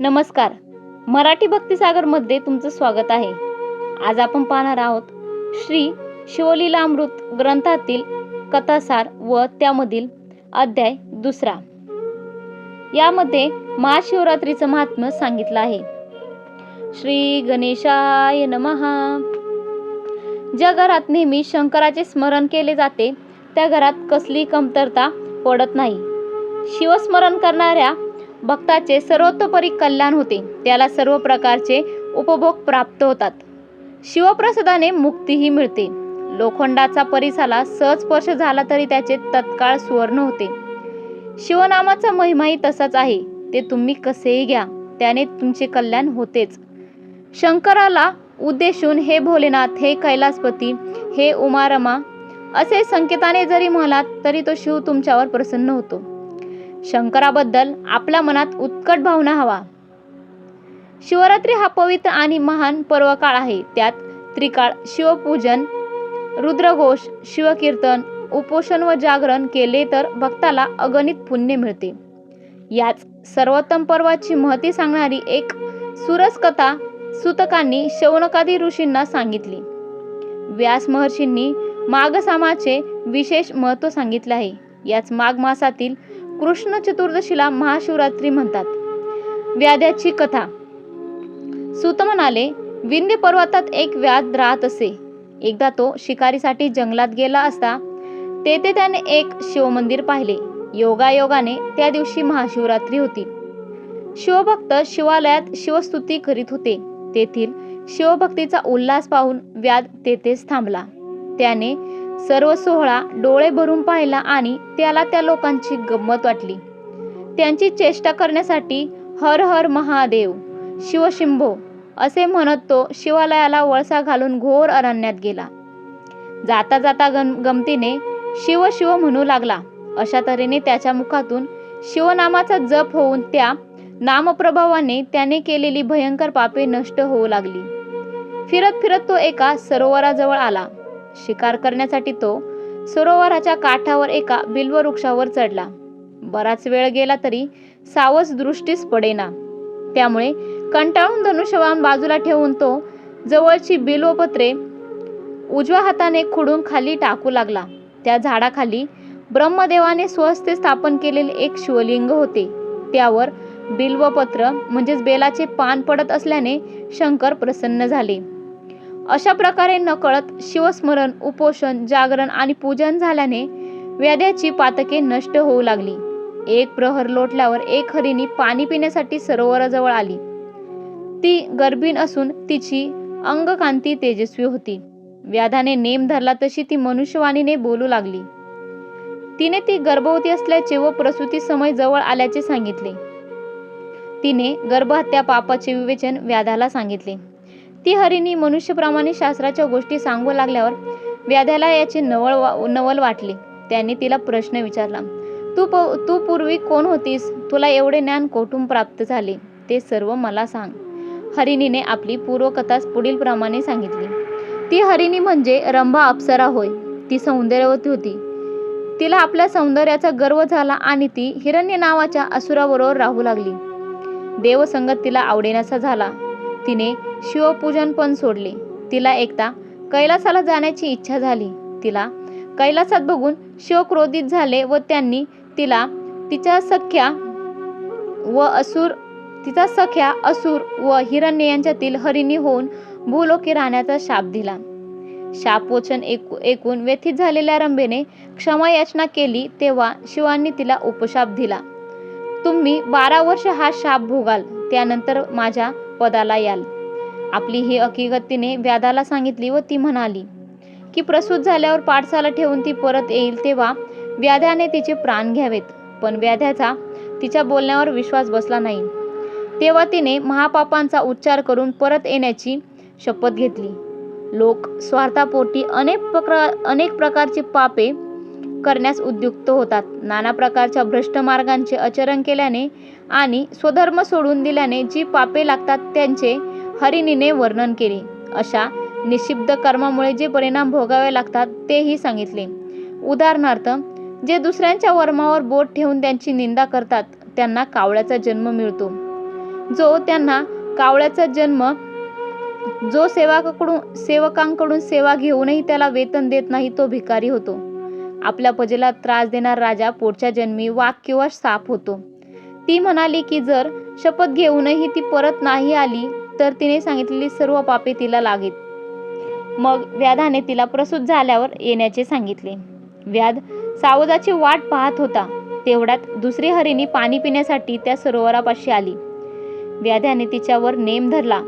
नमस्कार. मराठी भक्तिसागरमध्ये तुमचं स्वागत आहे. आज आपण पाहणार आहोत श्री शिवलीलामृत ग्रंथातील कथासार व त्यामधील अध्याय दुसरा. यामध्ये महाशिवरात्रीचं महात्म्य सांगितलं आहे. श्री गणेशाय नमहा ज्या घरात नेहमी शंकराचे स्मरण केले जाते त्या घरात कसली कमतरता पडत नाही. शिवस्मरण करणाऱ्या भक्ताचे सर्वतोपरी कल्याण होते. त्याला सर्व प्रकारचे उपभोग प्राप्त होतात. शिवप्रसादाने मुक्तीही मिळते. लोखंडाचा परिसाला सहज स्पर्श झाला तरी त्याचे तत्काळ सुवर्ण होते. शिवनामाचा महिमाही तसाच आहे. ते तुम्ही कसेही घ्या त्याने तुमचे कल्याण होतेच. शंकराला उद्देशून हे भोलेनाथ हे कैलासपती हे उमारमा असे संकेताने जरी म्हणालात तरी तो शिव तुमच्यावर प्रसन्न होतो. शंकराबद्दल आपल्या मनात उत्कट भावना हवा. शिवरात्री हा पवित्र आणि महान पर्वकाळ आहे. त्यात त्रिकाळ शिवपूजन रुद्रघोष शिवकीर्तन उपोषण व जागरण केले तर भक्ताला अगणित पुण्य मिळते. याच सर्वोत्तम पर्वाची महती सांगणारी एक सुरस कथा सुतकांनी शौनकादी ऋषींना सांगितली. व्यास महर्षींनी माघसामाचे विशेष महत्त्व सांगितले आहे. याच माघ मासातील कृष्ण चतुर्दशीला महाशिवरात्री म्हणतात. व्याध्याची कथा. सुत म्हणाले विंध्य पर्वतात एक व्याध राहत असे. एकदा तो शिकारीसाठी जंगलात गेला असता तेथे त्याने एक शिवमंदिर पाहिले. योगायोगाने त्या दिवशी महाशिवरात्री होती. शिवभक्त शिवालयात शिवस्तुती करीत होते. तेथील शिवभक्तीचा उल्हास पाहून व्याध तेथेच थांबला. त्याने सर्व सोहळा डोळे भरून पाहिला आणि त्याला त्या लोकांची गंमत वाटली. त्यांची चेष्टा करण्यासाठी हर हर महादेव शिवशिंभो असे म्हणत तो शिवालयाला वळसा घालून घोर अरण्यात गेला. जाता जाता गम गमतीने शिव शिव म्हणू लागला. अशा तऱ्हेने त्याच्या मुखातून शिवनामाचा जप होऊन त्या नामप्रभावाने त्याने केलेली भयंकर पापे नष्ट होऊ लागली. फिरत फिरत तो एका सरोवराजवळ आला. शिकार करण्यासाठी तो सरोवराच्या काठावर एका बिल्ववृक्षावर चढला. बराच वेळ गेला तरी सावज दृष्टीस पडेना. त्यामुळे कंटाळून धनुष्यवान बाजूला ठेवून तो जवळची बिल्वपत्रे उजव्या हाताने खुडून खाली टाकू लागला. त्या झाडाखाली ब्रह्मदेवाने स्वहस्ते स्थापन केलेले एक शिवलिंग होते. त्यावर बिल्वपत्र म्हणजेच बेलाचे पान पडत असल्याने शंकर प्रसन्न झाले. अशा प्रकारे नकळत शिवस्मरण उपोषण जागरण आणि पूजन झाल्याने व्याध्याची पातके नष्ट होऊ लागली. एक प्रहर लोटल्यावर एक हरिणी पाणी पिण्यासाठी सरोवराजवळ आली. ती गर्भीण असून तिची अंगकांती तेजस्वी होती. व्याधाने नेम धरला तशी ती मनुष्यवाणीने बोलू लागली. तिने ती गर्भवती असल्याचे व प्रसूती समय जवळ आल्याचे सांगितले. तिने गर्भहत्या पापाचे विवेचन व्याधाला सांगितले. ती हरिणी मनुष्यप्रमाणे शास्त्राच्या गोष्टी सांगू लागल्यावर व्याध्याला याची नवळ वा नवल वाटली. त्याने तिला प्रश्न विचारला तू प तू पूर्वी कोण होतीस? तुला एवढे ज्ञान कोठून प्राप्त झाले? ते सर्व मला सांग. हरिणीने आपली पूर्वकथाच पुढील प्रमाणे सांगितली. ती हरिणी म्हणजे रंभा अप्सरा होय. ती सौंदर्यवती होती. तिला आपल्या सौंदर्याचा गर्व झाला आणि ती हिरण्य नावाच्या असुराबरोबर राहू लागली. देवसंगत तिला आवडेनासा झाला. तिने शिवपूजन पण सोडले. तिला एकदा कैलासाला जाण्याची इच्छा झाली. तिला कैलासात बघून शिव क्रोधित झाले व त्यांनी तिला तिच्या सख्या व असुर तिचा सख्या असुर व हिरण्य यांच्यातील हरिणी होऊन भूलोकी राहण्याचा शाप दिला. शापवचन ऐकू ऐकून व्यथित झालेल्या रंभेने क्षमा याचना केली तेव्हा शिवांनी तिला उपशाप दिला. तुम्ही बारा वर्ष हा शाप भोगाल त्यानंतर माझ्या पदाला याल. आपली ही हकीकत तिने व्याधाला सांगितली व ती म्हणाली की प्रसूत झाल्यावर पाठशाला ठेवून ती परत येईल तेव्हा व्याध्याने तिचे प्राण घ्यावेत. पण व्याध्याचा तिच्या बोलण्यावर विश्वास बसला नाही. तेव्हा तिने महापापांचा उच्चार करून परत येण्याची शपथ घेतली. लोक स्वार्थापोटी अनेक प्रकार अनेक प्रकारची पापे करण्यास उद्युक्त होतात. नाना प्रकारच्या भ्रष्ट मार्गांचे आचरण केल्याने आणि स्वधर्म सोडून दिल्याने जी पापे लागतात त्यांचे हरिणीने वर्णन केले. अशा निषिद्ध कर्मामुळे जे परिणाम भोगावे लागतात तेही सांगितले. उदाहरणार्थ जे दुसऱ्यांच्या वर्मावर बोट ठेवून त्यांची निंदा करतात त्यांना कावळ्याचा जन्म मिळतो. जो त्यांना कावळ्याचा जन्म जो सेवकाकडून सेवकांकडून सेवा घेऊनही त्याला वेतन देत नाही तो भिकारी होतो. आपल्या प्रजेला त्रास देणारा राजा पुढच्या जन्मी वाघ किंवा साप होतो. ती म्हणाली की जर शपथ घेऊनही ती परत नाही आली तर तिने सांगितलेली सर्व पापे तिला लागेल मग व्याधाने तिला प्रसूत झाल्यावर येण्याचे सांगितले. व्याध सावजाची वाट पाहत होता. तेवढ्यात दुसरी हरिणी पाणी पिण्यासाठी त्या सरोवरापाशी आली. व्याध्याने तिच्यावर नेम धरला.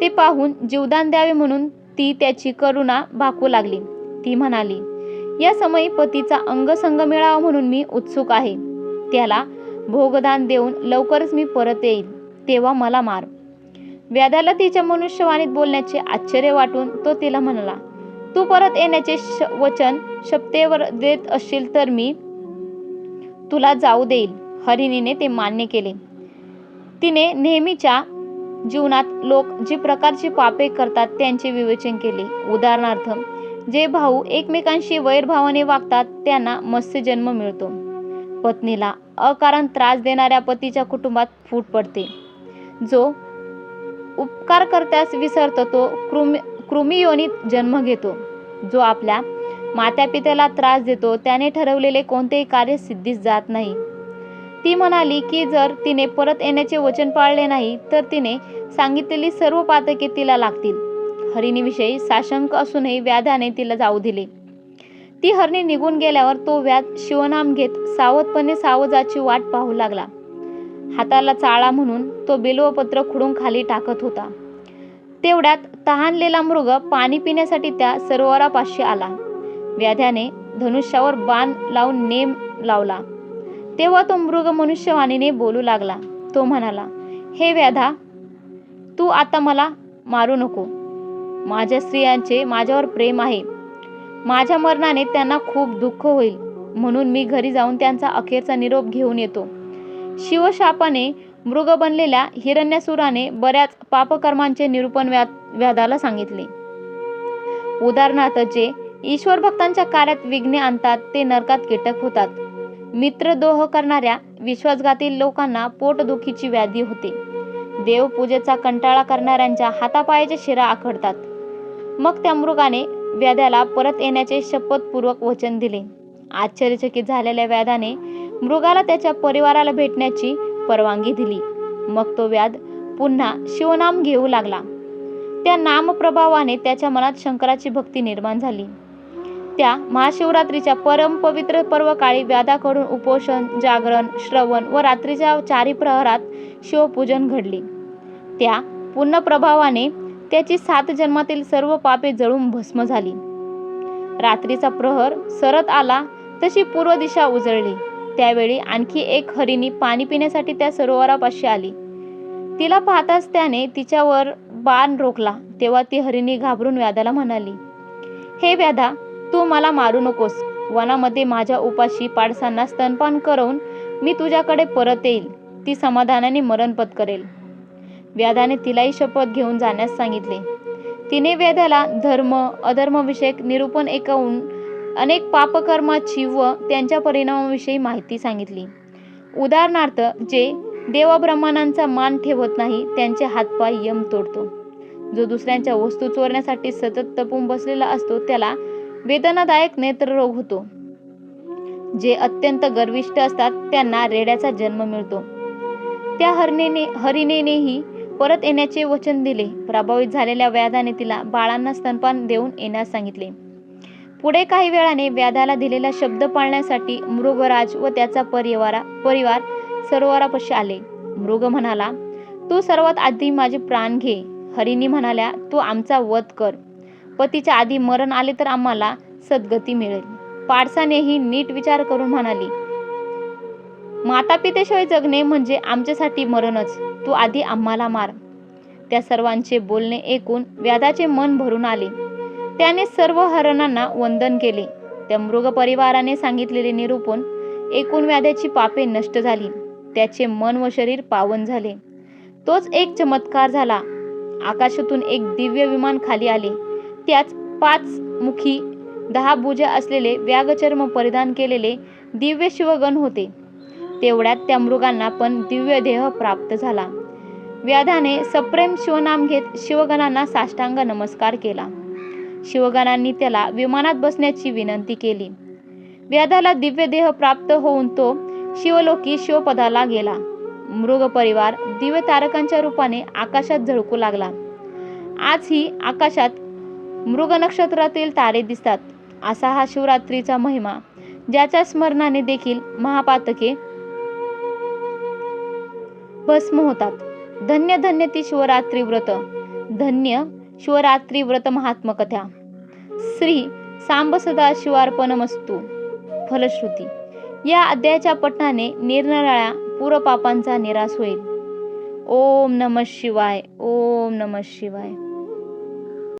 ते पाहून जीवदान द्यावे म्हणून ती त्याची करुणा भाकू लागली. ती म्हणाली या समयी पतीचा अंगसंग मिळावा म्हणून मी उत्सुक आहे. त्याला भोगदान देऊन लवकरच मी परत येईल. तेव्हा मला मार. व्याधाला तिच्या मनुष्यवाणीत बोलण्याचे आश्चर्य वाटून तो तिला म्हणाला तू परत येण्याचे श वचन शपतेवर देत असशील तर मी तुला जाऊ देईल हरिणीने ते मान्य केले. तिने नेहमीच्या जीवनात लोक जी प्रकारची पापे करतात त्यांचे विवेचन केले. उदाहरणार्थ जे भाऊ एकमेकांशी वैरभावाने वागतात त्यांना मत्स्य जन्म मिळतो. पत्नीला अकारण त्रास देणाऱ्या पतीच्या कुटुंबात फूट पडते. जो उपकार करत्यास विसरतो तो कृमी कृमियोनीत जन्म घेतो. जो आपल्या मात्यापित्याला त्रास देतो त्याने ठरवलेले कोणतेही कार्य सिद्धीस जात नाही. ती म्हणाली की जर तिने परत येण्याचे वचन पाळले नाही तर तिने सांगितलेली सर्व पातके तिला लागतील. हरिणीविषयी साशंक असूनही व्याधाने तिला जाऊ दिले. ती हरणी निघून गेल्यावर तो व्याध शिवनाम घेत सावधपणे सावजाची वाट पाहू लागला. हाताला चाळा म्हणून तो बिल्वपत्र खुडून खाली टाकत होता. तेवढ्यात तहानलेला मृग पाणी पिण्यासाठी त्या सरोवरापाशी आला. व्याध्याने धनुष्यावर बाण लावून नेम लावला. तेव्हा तो मृग मनुष्यवाणीने बोलू लागला. तो म्हणाला हे व्याधा तू आता मला मारू नको. माझ्या स्त्रियांचे माझ्यावर प्रेम आहे. माझ्या मरणाने त्यांना खूप दुःख होईल. म्हणून मी घरी जाऊन त्यांचा अखेरचा निरोप घेऊन येतो. शिवशापाने मृग बनलेल्या हिरण्यसुराने बऱ्याच पापकर्मांचे निरूपण व्या व्याधाला सांगितले. उदाहरणार्थ जे ईश्वर भक्तांच्या कार्यात विघ्ने आणतात ते नरकात कीटक होतात. मित्रद्रोह करणाऱ्या विश्वासघाती लोकांना पोटदुखीची व्याधी होते. देवपूजेचा कंटाळा करणाऱ्यांच्या हातापायाच्या शिरा आखडतात. मग त्या मृगाने व्याध्याला परत येण्याचे शपथपूर्वक वचन दिले. आश्चर्यचकित झालेल्या व्याधाने मृगाला त्याच्या परिवाराला भेटण्याची परवानगी दिली. मग तो व्याध पुन्हा शिवनाम घेऊ लागला. त्या नामप्रभावाने त्याच्या मनात शंकराची भक्ती निर्माण झाली. त्या महाशिवरात्रीच्या परमपवित्र पर्वकाळी व्याधाकडून उपोषण जागरण श्रवण व रात्रीच्या चारी प्रहरात शिवपूजन घडले. त्या पुण्यप्रभावाने त्याची सात जन्मातील सर्व पापे जळून भस्म झाली. रात्रीचा प्रहर सरत आला तशी पूर्व दिशा उजळली. त्यावेळी आणखी एक हरिणी पाणी पिण्यासाठी त्या सरोवरापाशी आली. तिला पाहताच त्याने तिच्यावर बाण रोखला तेव्हा ती हरिणी घाबरून व्याधाला म्हणाली हे व्याधा तू मला मारू नकोस. वनामध्ये माझ्या उपाशी पाडसांना स्तनपान करून मी तुझ्याकडे परत येईल. ती समाधानाने मरण पत्करेल व्याधाने तिलाही शपथ घेऊन जाण्यास सांगितले. तिने व्याधाला धर्म अधर्मविषयक निरूपण ऐकवून अनेक पापकर्माची व त्यांच्या परिणामाविषयी माहिती सांगितली. उदाहरणार्थ जे देवब्रह्मानांचा मान ठेवत नाही त्यांचे हातपाय यम तोडतो. जो दुसऱ्यांच्या वस्तू चोरण्यासाठी सतत तपून बसलेला असतो त्याला वेदनादायक नेत्ररोग होतो. जे अत्यंत गर्विष्ट असतात त्यांना रेड्याचा जन्म मिळतो. त्या हरणेने हरिणेनेही परत येण्याचे वचन दिले. प्रभावित झालेल्या व्याधाने तिला बाळांना स्तनपान देऊन येण्यास सांगितले. पुढे काही वेळाने व्याधाला दिलेला शब्द पाळण्यासाठी मृगराज व त्याचा परिवारा परिवार सरोवरापाशी आले. मृग म्हणाला तू सर्वात आधी माझे प्राण घे. हरिणी म्हणाल्या तू आमचा वध कर. पतीच्या आधी मरण आले तर आम्हाला सद्गती मिळेल. पाडसानेही नीट विचार करून म्हणाली माता पितेशिवाय जगणे म्हणजे आमच्यासाठी मरणच. तू आधी आम्हाला मार. त्या सर्वांचे बोलणे ऐकून व्याधाचे मन भरून आले. त्याने सर्व हरणांना वंदन केले. त्या मृग परिवाराने सांगितलेले निरूपण एकूण व्याध्याची पापे नष्ट झाली. त्याचे मन व शरीर पावन झाले. तोच एक चमत्कार झाला. आकाशातून एक दिव्य विमान खाली आले. त्याच पाच मुखी दहा भुजा असलेले व्यागचर्म परिधान केलेले दिव्य शिवगण होते. तेवढ्यात त्या मृगांना पण दिव्य देह प्राप्त झाला. व्याधाने सप्रेम शिवनाम घेत शिवगणांना साष्टांग नमस्कार केला. शिवगणांनी त्याला विमानात बसण्याची विनंती केली. व्याधाला दिव्य देह प्राप्त होऊन तो शिवलोकी शिवपदाला गेला. मृग परिवार दिव्य तारकांच्या रूपाने आकाशात झळकू लागला. आजही आकाशात मृग नक्षत्रातील तारे दिसतात. असा हा शिवरात्रीचा महिमा ज्याच्या स्मरणाने देखील महापातके भस्म होतात. धन्य धन्य ती शिवरात्री व्रत. धन्य शिवरात्री व्रत महात्मकथा श्री सांब सदा शिवार्पणमस्तू. फलश्रुती. या अध्यायाच्या पठणाने निरनिराळ्या पूरपापांचा निराश होईल. ओम नम शिवाय ओम नम शिवाय.